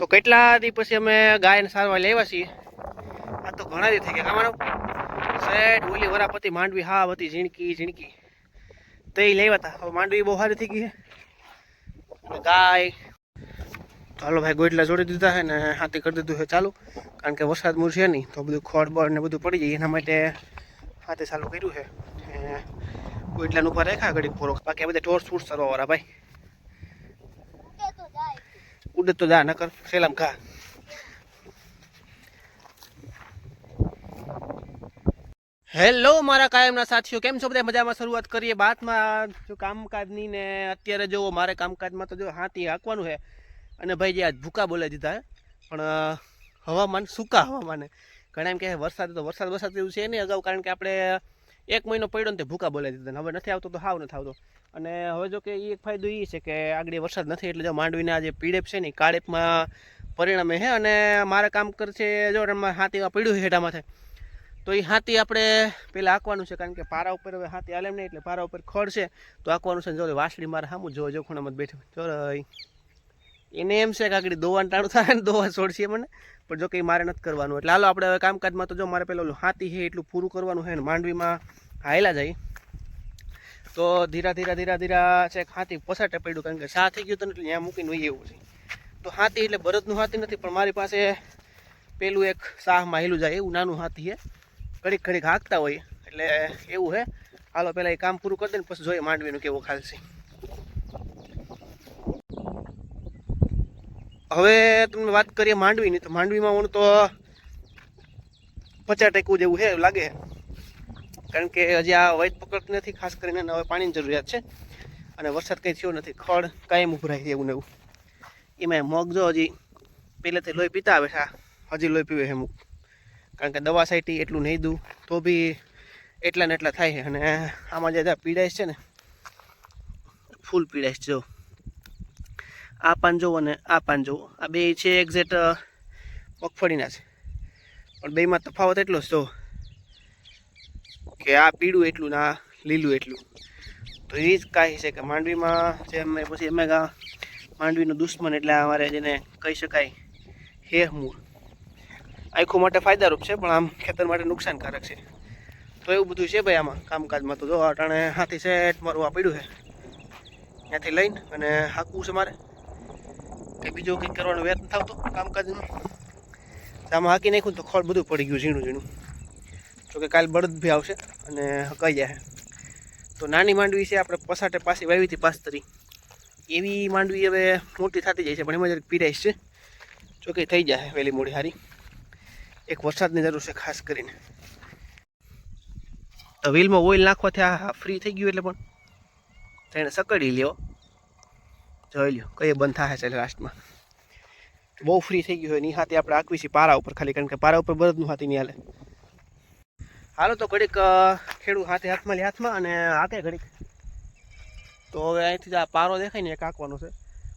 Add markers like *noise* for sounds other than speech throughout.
તો કેટલા દી પછી અમે ગાયને સારવાર લેવા છીએ? આ તો ઘણા દી થઈ ગયા. અમારો સેટ ઓલી વરાપતિ, માંડવી, હા હતી ઝીણકી ઝીણકી. તો એ લેવા હતા માંડવી બહુ સારી થઈ ગઈ ગાય. હાલો ભાઈ ગોટલા જોડી દીધા છે ને હાથી કરી દીધું છે ચાલુ. કારણ કે વરસાદ મૂળ છે નહીં, તો બધું ખોડ બળ ને બધું પડી જાય. એના માટે હાથે ચાલુ કર્યું છે. ગોટલાનું ઉપર રેખા ઘડી પૂરો બાકી બધા ટોર્ચ ફૂટ સરવા વાળા ભાઈ. ઉડે તો જા નકર સેલામ ખા હેલો મારા કાયમના સાથીઓ. કેમ છો બધા? મજામાં શરૂઆત કરીએ બાતમાં જો કામકાજની ને અત્યારે જો મારે કામકાજમાં તો જો હાથી હાંકવાનું છે. અને ભાઈ જે આજ ભૂકા બોલાવી દીધા પણ હવામાન, સૂકા હવામાન ઘણા એમ કે વરસાદ તો વરસાદ વરસાદ એવું છે નહીં અગાઉ, કારણ કે આપણે એક મહિનો પડ્યો ને તે ભૂકા બોલાવી દીધા હવે નથી આવતો તો હાવ નથી આવતો. અને હવે જો કે એ એક ફાયદો એ છે કે આગળ વરસાદ નથી, એટલે જો માંડવીના જે પીડેપ છે ને કાળેપમાં પરિણામે છે અને મારે કામ કરશે જો હાથીમાં પડ્યું છે હેઠામાંથી તો એ હાથી આપણે પેલા આંકવાનું છે કારણ કે પારા ઉપર હવે હાથી આલેમ નહીં, એટલે પારા ઉપર ખડ છે. તો આંકવાનું છે જો વાસળી મારે સામું જો જો ખૂણામાં બેઠું જો એને એમ છે કે આગળ દોવાનું ટાણું થાય ને દોવા છોડશે મને. પણ જો કંઈ મારે નથી કરવાનું, એટલે હાલો આપણે હવે કામકાજમાં તો જો મારે પેલું હાથી છે, એટલું પૂરું કરવાનું છે ને માંડવીમાં હાયલા જાય. તો ધીરા ધીરા ધીરા ધીરા છે હાથી પસાટે પડ્યું કારણ કે સા થઈ ગયું હતું એટલે ત્યાં મૂકીને હોય એવું છે. તો હાથી એટલે ભરતનું હાથી નથી, પણ મારી પાસે પેલું એક સાહમાં હેલું જાય, એવું નાનું હાથી છે. ઘડીક ઘડીક હાંકતા હોય, એટલે એવું છે. હાલો પહેલાં એ કામ પૂરું કરી દે ને પછી જોઈએ માંડવીનું કેવું ખ્યાલ હવે તમને વાત કરીએ માંડવીની. તો માંડવીમાં હું તો પચાસ ટેકવું જેવું છે લાગે. કારણ કે હજી આ વૈદ પકડ નથી, ખાસ કરીને હવે પાણીની જરૂરિયાત છે. અને વરસાદ કંઈ થયો નથી, ખડ કાયમ ઉભરાય છે એવું ને એવું. એમાં મગ જો હજી પહેલેથી લોહી પીતા આવે છે હજી લોહી પીવે છે અમુક. કારણ કે દવા સાઈટી એટલું નહીં દઉં, તો બી એટલા ને એટલા થાય છે. અને આમાં જે પીડાય છે ને, ફૂલ પીડાઈશ જો. આ પાન જુઓ અને આ પાન જુઓ આ બે છે એક્ઝેક્ટ મગફળીના છે. પણ બેમાં તફાવત એટલો જ કે આ પીળું એટલું ને આ લીલું એટલું. તો એ જ કાંઈ છે કે માંડવીમાં જે અમે પછી અમે માંડવીનો દુશ્મન એટલે અમારે જેને કહી શકાય હેર મૂળ. આખો માટે ફાયદારૂપ છે, પણ આમ ખેતર માટે નુકસાનકારક છે. તો એવું બધું છે ભાઈ આમાં કામકાજમાં. તો જો અટાણે હાથી સેટ મારું આ પડ્યું છે. ત્યાંથી લઈને અને હાકવું છે મારે. કે બીજું કંઈક કરવાનું વ્યર્થ નથી આવતો કામકાજનું. આમાં હાકી નાખ્યું તો ખોળ બધું પડી ગયું ઝીણું ઝીણું. જોકે કાલ બળદ ભી આવશે અને હકાઈ જાય તો નાની માંડવી છે, આપણે પસાટે પાસે વાવી હતી પાસ્તરી. એવી માંડવી હવે મોટી થતી જાય છે, પણ એમાં જરાક પીરાઈશ છે. જોકે થઈ જાય વહેલી મોડી હારી. એક વરસાદની જરૂર છે ખાસ કરીને. તો વ્હીલમાં ઓઇલ નાખવાથી આ ફ્રી થઈ ગયું એટલે પણ. તેને સકડી લ્યો. જોઈ લ્યો, કઈ બંધ થાય છે લાસ્ટમાં બહુ ફ્રી થઈ ગયું હોયની હાથે આપણે આકવી છીએ પારા ઉપર ખાલી, કારણ કે પારા ઉપર બરદનું હાથી નહીં હાલે. હાલો તો ઘડીક ખેડૂત ખેડૂ હાથે હાથમાં લે, હાથમાં અને હાથે ઘડીક. તો હવે અહીંથી આ પારો દેખાય ને, એક આંકવાનો છે.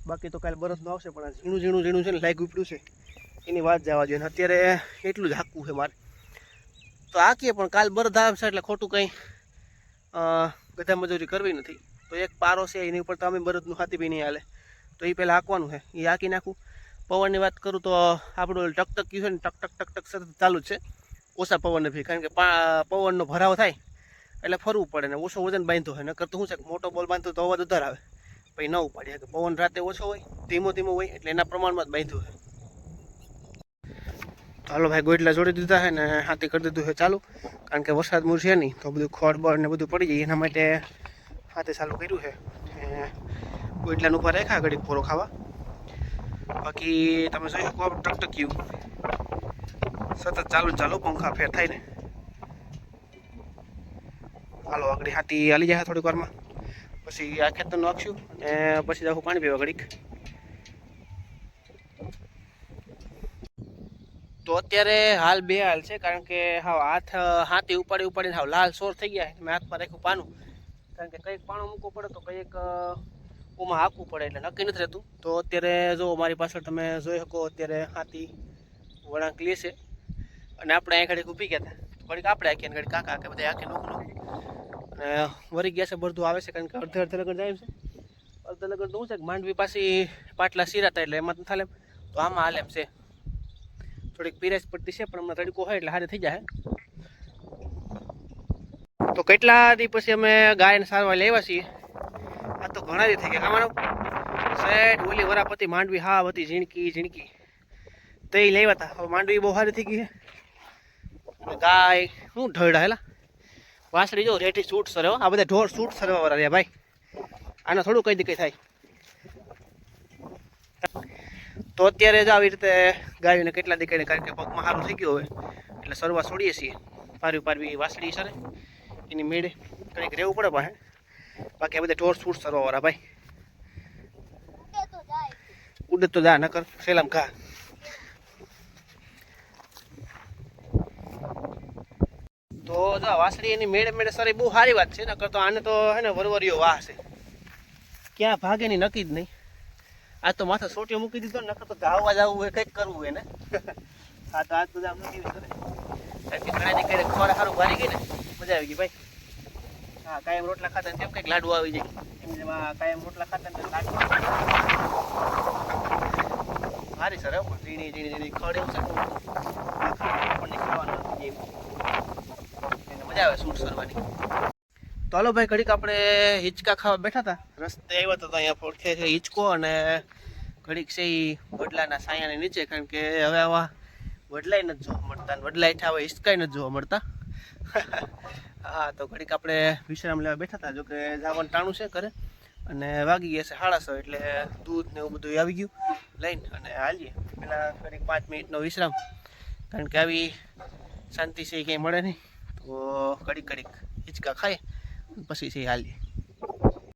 બાકી તો કાલે બરફનું આવશે, પણ ઝીણું ઝીણું ઝીણું છે ને લાઈક ઉપડ્યું છે. એની વાત જવા જોઈએ અત્યારે એટલું જ હાકવું છે મારે. તો હાકીએ, પણ કાલ બરફ આવશે એટલે ખોટું કંઈ ગધા મજૂરી કરવી નથી. તો એક પારો છે, એની ઉપર તો અમે બરદનું હાથી બી નહીં હાલે. તો એ પહેલાં હાંકવાનું છે એ હાંકી નાખું. પવનની વાત કરું તો આપણું ટકટક ટક છે ને ટક ટક ટક ટક સતત ચાલુ જ છે. ઓછા પવનને ભી, કારણ કે પવનનો ભરાવો થાય એટલે ફરવું પડે ને ઓછો વજન બાંધતો હોય નકર તો શું છે મોટો બોલ બાંધતો તો અવાજ ઉધાર આવે. પછી ન ઉપાડે કે પવન રાતે ઓછો હોય, ધીમો ધીમો હોય એટલે એના પ્રમાણમાં જ બાંધ્યું હોય હાલો ભાઈ ગોટલા જોડી દીધા છે ને હાથી કરી દીધું છે ચાલુ. કારણ કે વરસાદ મૂર છે નહીં, તો બધું ખોડ બળ ને બધું પડી જાય. એના માટે હાથે ચાલુ કર્યું છે. ને ગોટલાનું ઉપર રાખ્યા, ઘડીક પૂરો ખાવા. બાકી તમે જોઈ શકો ટકટક્યું. સતત ચાલુ ચાલુ, પંખા ફેર થાય ને. હાલો, આગળ હાથી હાલી જાય થોડીક વારમાં. પછી આ ખેતર નાખશું અને પછી જાઉં પાણી પીવા ઘડીક. તો અત્યારે હાલ બે હાલ છે, કારણ કે હા હાથ, હાથી ઉપાડી ઉપાડીને હાવ લાલ સોર થઈ ગયા મેં હાથમાં રાખ્યું પાનું. કારણ કે કંઈક પાણું મૂકવું પડે તો કંઈક ઓમાં હાંકવું પડે એટલે નક્કી નથી રહેતું. તો અત્યારે જો મારી પાછળ તમે જોઈ શકો અત્યારે હાથી વળાંક લે છે. અને આપણે અહીં ઘડીક ઊભી ગયા હતા. ઘડીક આપણે આખી અને કાકા કે બધા આખી નોખું અને વરી ગયા છે, બધું આવે છે કારણ કે અડધે અડધે લગન જાય છે. અડધે લગન તો શું છે કે માંડવી પાછી પાટલા સિરાતા એટલે એમાં થાલે તો આમાં હાલેમ છે. થોડીક પીરેસ પડતી છે, પણ હમણાં તડકો હોય એટલે હારે થઈ જાય. તો કેટલા દી પછી અમે ગાયને સારવાર લેવા છીએ? આ તો ઘણા દી થઈ ગયા. અમારો સેટ ઓલી વરાપતિ, માંડવી હા હતી, ઝીણકી ઝીણકી. તો એ લેવા હતા હવે માંડવી બહુ સારી થઈ ગઈ છે. ગાય, શું ઢળડા હેલા? વાસળી જો રેઠી સૂટ સરે હો. આ બધા ઢોર સૂટ સરવા વાળા ભાઈ. આને થોડું કઈ કઈ થાય. તો અત્યારે જ આવી રીતે ગાયોને કેટલા દીકરીને કારણ કે પગમાં સારું થઈ ગયું હોય એટલે સરવા છોડીએ છીએ. પારવી પારવી વાસળી સરે. એની મેળે કંઈક રહેવું પડે પાસે બાકી આ બધા ટોર સૂટ સરવા ભાઈ. ઉડે તો જા નકર સેલામ ખા. તો જો વાસળી એની મેળે મેળે સર બહુ સારી વાત છે, નકર તો આને તો હે ને વરવરીઓ વાહ છે. ક્યાં ભાગે ની નક્કી જ નહીં. આ તો માથે સોટીઓ મૂકી દીધો ને નકર તો ગાવવા જવું હોય, કંઈક કરવું હોય ને. *laughs* આ તો આજ બધા મૂકી કારણ કે ઘણા ખોર સારું ભરી ગઈ ને. મજા આવી ગઈ ભાઈ. હા કાયમ રોટલા ખાતા તેમ કંઈક લાડુ આવી જાય. એમ કાયમ રોટલા ખાતા ને લાડુ સારી સર હો, ઝીણી ઝીણી ઝીણી ખડ એવું છે. આપણને ખાવાનું એને મજા આવે સૂટ સરવાની. તો હાલો ભાઈ ઘડીક આપણે હિંચકા ખાવા બેઠા હતા. રસ્તે આવ્યા હતા અહીંયા પડખે છે હિંચકો અને ઘડીક છે એ વડલાના સાયાની નીચે કારણ કે હવે આવા વડલાય નથી જોવા મળતા વડલા હેઠા હવે હિંચકાય નથી જોવા મળતા. *laughs* હા, તો ઘડીક આપણે વિશ્રામ લેવા બેઠા હતા જો કે જવાનું ટાણું છે ઘરે. અને વાગી ગયા છે સાડા એટલે દૂધ ને એવું બધું આવી ગયું. લઈને અને હાલીએ. પેલા ઘડીક પાંચ મિનિટનો વિશ્રામ. કારણ કે આવી શાંતિ છે એ કંઈ મળે નહીં. તો ઘડીક ઘડીક હિંચકા ખાય પછી છે હાલીએ.